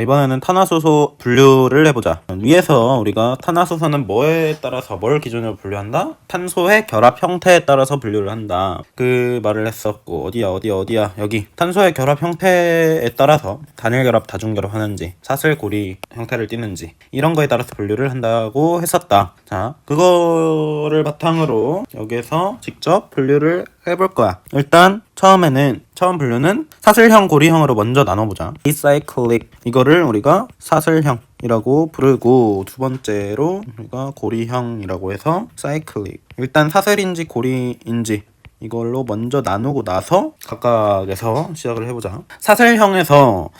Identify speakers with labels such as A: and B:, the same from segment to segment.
A: 이번에는 탄화수소 분류를 해보자. 위에서 우리가 탄화수소는 뭐에 따라서 뭘 기준으로 분류한다? 탄소의 결합 형태에 따라서 분류를 한다. 그 말을 했었고 어디야 어디야 어디야 여기 탄소의 결합 형태에 따라서 단일 결합 다중 결합 하는지 사슬고리 형태를 띠는지 이런 거에 따라서 분류를 한다고 했었다. 자 그거를 바탕으로 여기서 직접 분류를 해볼 거야. 일단 처음에는 처음 분류는 사슬형 고리형으로 먼저 나눠보자. 리사이클릭 이거를 우리가 사슬형이라고 부르고 두 번째로 우리가 고리형이라고 해서 사이클릭. 일단 사슬인지 고리인지 이걸로 먼저 나누고 나서 각각에서 시작을 해보자. 사슬형에서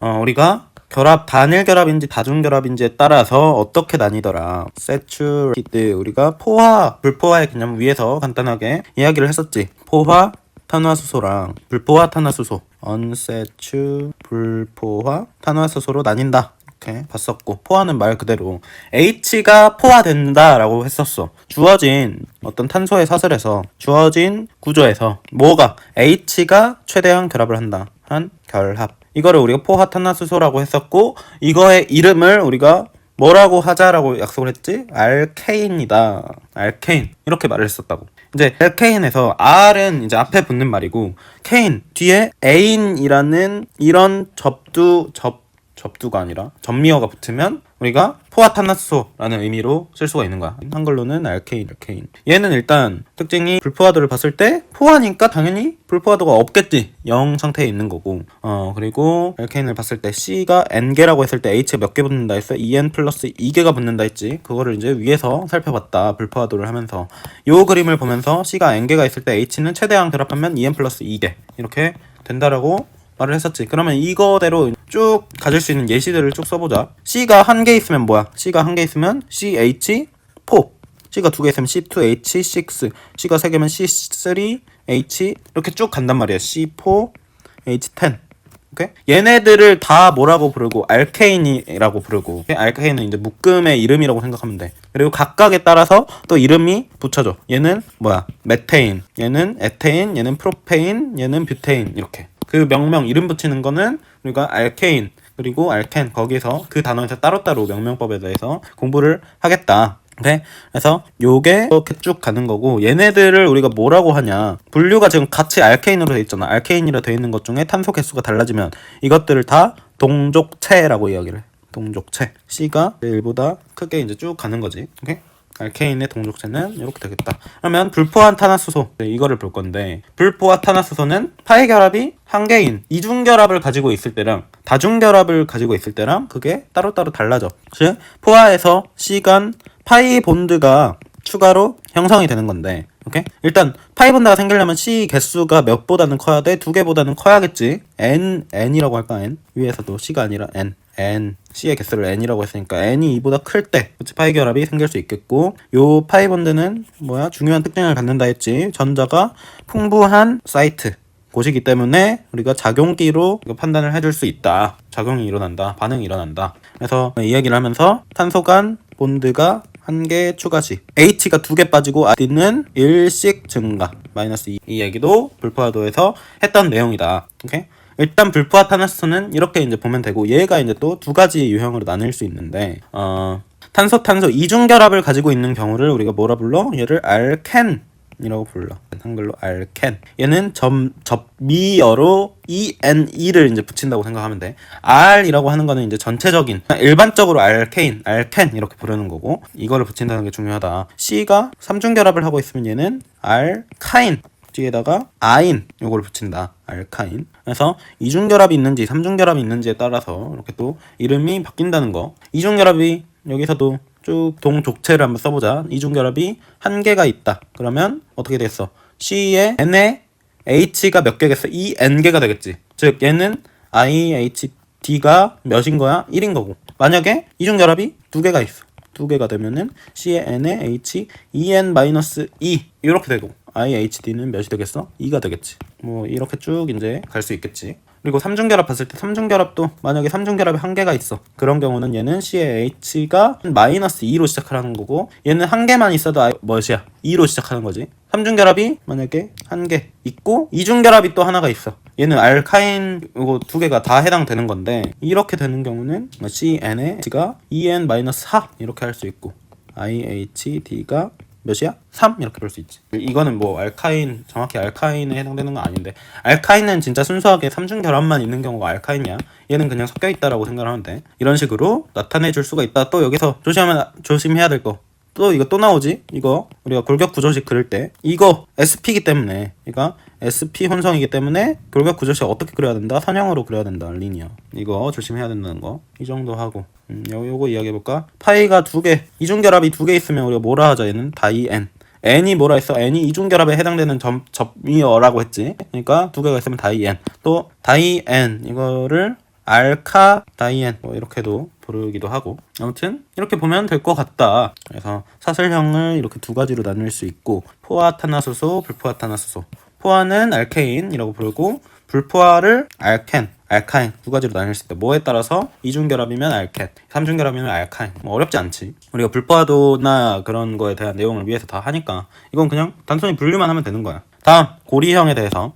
A: 어, 우리가 결합 단일 결합인지 다중 결합인지에 따라서 어떻게 나뉘더라. 세츄리드 우리가 포화 불포화의 개념 위에서 간단하게 이야기를 했었지. 포화 탄화수소랑 불포화 탄화수소 언세츄 불포화 탄화수소로 나뉜다. 이렇게 봤었고 포화는 말 그대로 H가 포화된다라고 했었어. 주어진 어떤 탄소의 사슬에서 주어진 구조에서 뭐가 H가 최대한 결합을 한다. 한 결합. 이거를 우리가 포화탄화수소라고 했었고 이거의 이름을 우리가 뭐라고 하자라고 약속을 했지? 알케인이다. 알케인. 이렇게 말을 했었다고. 이제 알케인에서 R은 이제 앞에 붙는 말이고 케인 뒤에 애인이라는 이런 접두 접 접두가 아니라 전미어가 붙으면 우리가 포화탄화수소라는 의미로 쓸 수가 있는 거야. 한글로는 알케인, 알케인. 얘는 일단 특징이 불포화도를 봤을 때 포화니까 당연히 불포화도가 없겠지. 0 상태에 있는 거고. 어, 그리고 알케인을 봤을 때 C가 N개라고 했을 때 H가 몇개 붙는다 했어? EN 플러스 2개가 붙는다 했지. 그거를 이제 위에서 살펴봤다. 불포화도를 하면서. 요 그림을 보면서 C가 N개가 있을 때 H는 최대한 결합하면 EN 플러스 2개. 이렇게 된다라고 말을 했었지. 그러면 이거대로 쭉 가질 수 있는 예시들을 쭉 써보자. C가 한 개 있으면 뭐야? C가 한 개 있으면 CH4. C가 두 개 있으면 C2H6. C가 세 개면 C3H 이렇게 쭉 간단 말이야. C4H10. 오케이? 얘네들을 다 뭐라고 부르고 알케인이라고 부르고? 알케인은 이제 묶음의 이름이라고 생각하면 돼. 그리고 각각에 따라서 또 이름이 붙여져. 얘는 뭐야? 메테인, 얘는 에테인, 얘는 프로페인, 얘는 뷰테인 이렇게. 그 명명 이름 붙이는 거는 우리가 알케인 그리고 알켄 거기서 그 단어에서 따로따로 명명법에 대해서 공부를 하겠다. 오케이? 그래서 요게 이렇게 쭉 가는 거고 얘네들을 우리가 뭐라고 하냐 분류가 지금 같이 알케인으로 돼 있잖아 알케인이라 돼 있는 것 중에 탄소 개수가 달라지면 이것들을 다 동족체라고 이야기를 해 동족체 C가 1보다 크게 이제 쭉 가는 거지 오케이? 알케인의 동족체는 이렇게 되겠다. 그러면 불포화 탄화수소 네, 이거를 볼 건데 불포화 탄화수소는 파이 결합이 한 개인 이중 결합을 가지고 있을 때랑 다중 결합을 가지고 있을 때랑 그게 따로따로 달라져. 즉 포화에서 시간 파이 본드가 추가로 형성이 되는 건데 오케이? 일단 파이 본드가 생기려면 C 개수가 몇보다는 커야 돼? 두 개보다는 커야겠지. N N이라고 할까 N 위에서도 C가 아니라 N N C의 개수를 N이라고 했으니까 N이 이보다 클때 파이 결합이 생길 수 있겠고 요 파이 본드는 뭐야? 중요한 특징을 갖는다 했지. 전자가 풍부한 사이트 곳이기 때문에 우리가 작용기로 판단을 해줄 수 있다. 작용이 일어난다. 반응이 일어난다. 그래서 이 이야기를 하면서 탄소 간 본드가 한 개 추가시 H가 두 개 빠지고 I는 1씩 증가. 마이너스 2. 이 얘기도 불포화도에서 했던 내용이다. 오케이? 일단 불포화 탄화수소는 이렇게 이제 보면 되고 얘가 이제 또 두 가지 유형으로 나뉠 수 있는데 어 탄소 탄소 이중 결합을 가지고 있는 경우를 우리가 뭐라 불러? 얘를 알켄 이라고 불러. 한글로 알켄. 얘는 점 접미어로 ENE를 이제 붙인다고 생각하면 돼. R이라고 하는 거는 이제 전체적인 일반적으로 알케인, 알켄 이렇게 부르는 거고 이거를 붙인다는 게 중요하다. C가 삼중 결합을 하고 있으면 얘는 알카인 뒤에다가 아인 요거를 붙인다. 알카인. 그래서 이중 결합이 있는지 삼중 결합이 있는지에 따라서 이렇게 또 이름이 바뀐다는 거. 이중 결합이 여기서도 쭉 동족체를 한번 써보자. 이중 결합이 한 개가 있다. 그러면 어떻게 됐어? C에 N에 H가 몇 개겠어? E N 개가 되겠지. 즉 얘는 I H D가 몇인 거야? 1인 거고. 만약에 이중 결합이 두 개가 있어. 두 개가 되면은 C에 N에 H E N 마이너스 E 이렇게 되고 IHD는 몇이 되겠어? 2가 되겠지. 뭐 이렇게 쭉 이제 갈 수 있겠지. 그리고 삼중결합 봤을 때 삼중결합도 만약에 삼중결합이 한 개가 있어. 그런 경우는 얘는 CH가 마이너스 2로 시작하는 거고 얘는 한 개만 있어도 아, 뭐시야? 2로 시작하는 거지. 삼중결합이 만약에 한 개 있고 이중결합이 또 하나가 있어. 얘는 알카인 이거 두 개가 다 해당되는 건데 이렇게 되는 경우는 CN의 C가 2n-4 이렇게 할 수 있고 IHD가 몇이야? 3 이렇게 볼 수 있지. 이거는 뭐 알카인 정확히 알카인에 해당되는 건 아닌데 알카인은 진짜 순수하게 삼중 결합만 있는 경우가 알카인이야. 얘는 그냥 섞여 있다라고 돼. 이런 식으로 나타내 줄 수가 있다. 또 여기서 조심하면 조심해야 될 거. 또 이거 또 나오지? 이거 우리가 골격 구조식 그릴 때 이거 SP이기 때문에 그러니까 SP 혼성이기 때문에 골격 구조식 어떻게 그려야 된다? 선형으로 그려야 된다. 리니어. 이거 조심해야 된다는 거. 이 정도 하고 음, 요, 요거 이야기해 볼까? 파이가 두 개, 이중 결합이 두 개 있으면 우리가 뭐라 하자 얘는 다이 n. n이 뭐라 했어? n이 이중결합에 해당되는 점, 점이어라고 했지. 그러니까 두 개가 있으면 다이 n. 또 다이 n 이거를 알카 다이엔 뭐 이렇게도 부르기도 하고. 아무튼 이렇게 보면 될 것 같다. 그래서 사슬형을 이렇게 두 가지로 나눌 수 있고 포화탄화수소 불포화탄화수소. 포화는 알케인이라고 부르고 불포화를 알켄 알카인 두 가지로 나눌 수 있다. 뭐에 따라서? 이중 결합이면 알켄 삼중 결합이면 알카인. 뭐 어렵지 않지. 우리가 불포화도나 그런 거에 대한 내용을 위해서 다 하니까 이건 그냥 단순히 분류만 하면 되는 거야. 다음 고리형에 대해서